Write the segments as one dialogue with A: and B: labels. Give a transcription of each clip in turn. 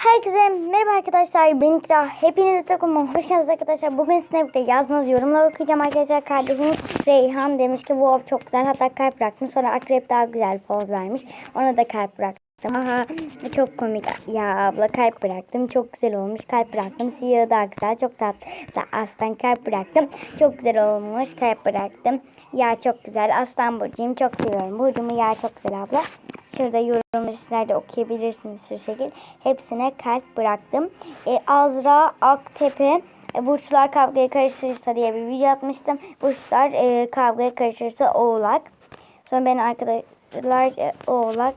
A: Herkese merhaba arkadaşlar. Ben İkra. Hepinize takımıma hoş geldiniz arkadaşlar. Bugün sizinle birlikte yazdığınız yorumları okuyacağım arkadaşlar. Kardeşimiz Reyhan demiş ki wow çok güzel. Hatta kalp bıraktım. Sonra akrep daha güzel poz vermiş. Ona da kalp bıraktım. Aha çok komik ya abla kalp bıraktım. Çok güzel olmuş. Kalp bıraktım. Siyahı daha güzel. Çok tatlı. Aslan kalp bıraktım. Çok güzel olmuş. Kalp bıraktım. Ya çok güzel. Aslan burcuyum. Çok seviyorum. Burcumu ya çok güzel abla. Şurada yorumları sizler de okuyabilirsiniz şu şekil. Hepsine kalp bıraktım. E, Azra Aktepe e, Burçlar kavgaya karışırsa diye bir video atmıştım. Burçlar e, kavgaya karışırsa oğlak. Sonra ben arkadaşlar e, oğlak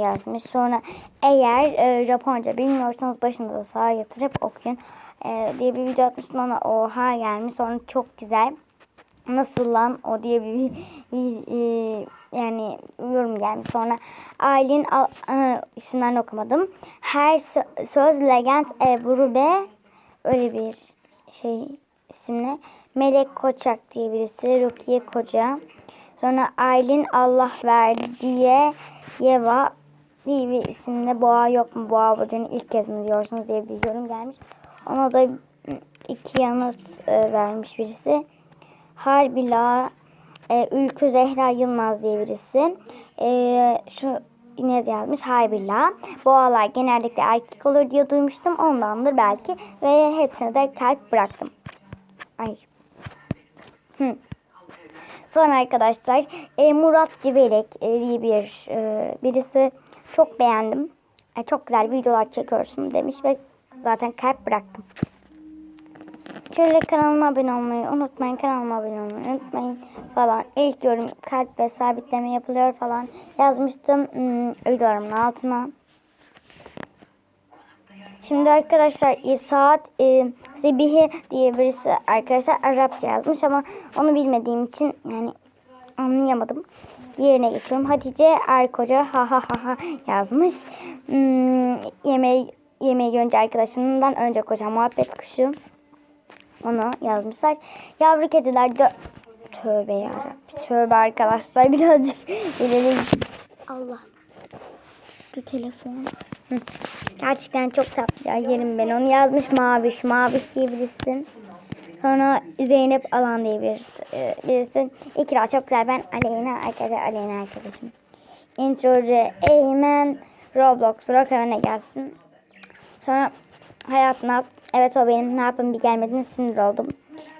A: yazmış. Sonra eğer e, Japonca bilmiyorsanız başınıza sağa yatırıp okuyun e, diye bir video atmıştım. Ona oha gelmiş. Sonra çok güzel nasıl lan o diye bir, bir, bir, e, yani yorum gelmiş. Sonra Aylin Al- e, okumadım. Her sö- söz legend Ebru B öyle bir şey isimle. Melek Koçak diye birisi. Rukiye Koca. Sonra Aylin Allah verdiye Yeva diye bir isimle boğa yok mu? Boğa burcunu ilk kez mi diyorsunuz diye bir yorum gelmiş. Ona da iki yanıt e, vermiş birisi. Harbila e, Ülkü Zehra Yılmaz diye birisi. E, şu de yazmış Harbila. Boğalar genellikle erkek olur diye duymuştum. Ondandır belki. Ve hepsine de kalp bıraktım. Ay. Hı. Sonra arkadaşlar e, Murat Civelek e, diye bir e, birisi çok beğendim. E, çok güzel videolar çekiyorsun demiş ve zaten kalp bıraktım. Şöyle kanalıma abone olmayı unutmayın. Kanalıma abone olmayı unutmayın falan. İlk yorum kalp ve sabitleme yapılıyor falan yazmıştım hmm, videolarımın altına. Şimdi arkadaşlar e, saat e, Sebihi diye birisi arkadaşlar Arapça yazmış ama onu bilmediğim için yani anlayamadım. Yerine geçiyorum. Hatice Erkoca ha ha ha ha yazmış. Hmm, yemeği yemeği görünce arkadaşımdan önce koca muhabbet kuşu. Onu yazmışlar. Yavru kediler de tövbe yarabbim. Tövbe arkadaşlar birazcık ileri. Allah. Şu telefon. Gerçekten çok tatlı ya yerim ben onu yazmış Maviş. Maviş diye birisi. Sonra Zeynep Alan diye birisi. e. İkra çok güzel. Ben Aleyna arkadaşlar Aleyna arkadaşım. Introcu Eymen Roblox Burak öne gelsin. Sonra Hayat Naz. Evet o benim. Ne yapayım bir gelmedin sinir oldum.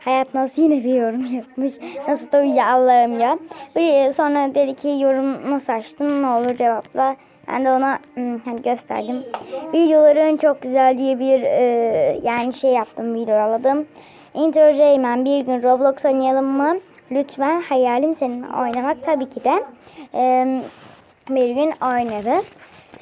A: Hayat Naz yine bir yorum yapmış. Nasıl da uyuyor Allah'ım ya. Bir, sonra dedi ki yorum nasıl açtın ne olur cevapla. Ben de ona hmm, hani gösterdim. Videoların çok güzel diye bir e, yani şey yaptım videoladım. Intro Reymen bir gün Roblox oynayalım mı? Lütfen hayalim seninle oynamak tabii ki de. E, bir gün oynarız.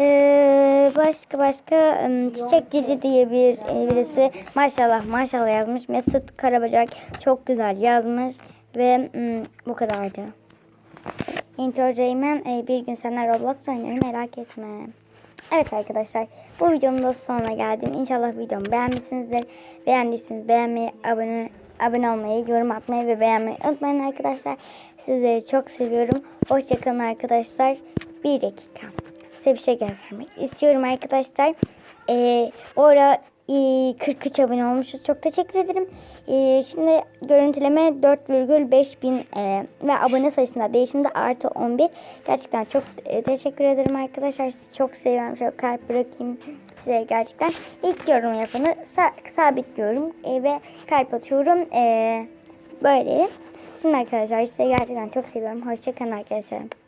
A: Ee, başka başka Çiçek Cici diye bir e, birisi maşallah maşallah yazmış. Mesut Karabacak çok güzel yazmış ve bu kadardı. Intro Reymen e, bir gün seninle Roblox oynarım merak etme. Evet arkadaşlar bu videomun da sonuna geldim. İnşallah videomu beğenmişsinizdir. Beğendiyseniz beğenmeyi, abone, abone olmayı, yorum atmayı ve beğenmeyi unutmayın arkadaşlar. Sizleri çok seviyorum. Hoşçakalın arkadaşlar. Bir dakika size bir şey göstermek istiyorum arkadaşlar. Ee, orada e, 43 abone olmuşuz. Çok teşekkür ederim. Ee, şimdi görüntüleme 4,5 bin e, ve abone sayısında değişimde artı 11. Gerçekten çok e, teşekkür ederim arkadaşlar. Sizi çok seviyorum. Şöyle kalp bırakayım size gerçekten. İlk yorum yapanı sa sabitliyorum e, ve kalp atıyorum. E, böyle. Şimdi arkadaşlar size gerçekten çok seviyorum. Hoşçakalın arkadaşlar.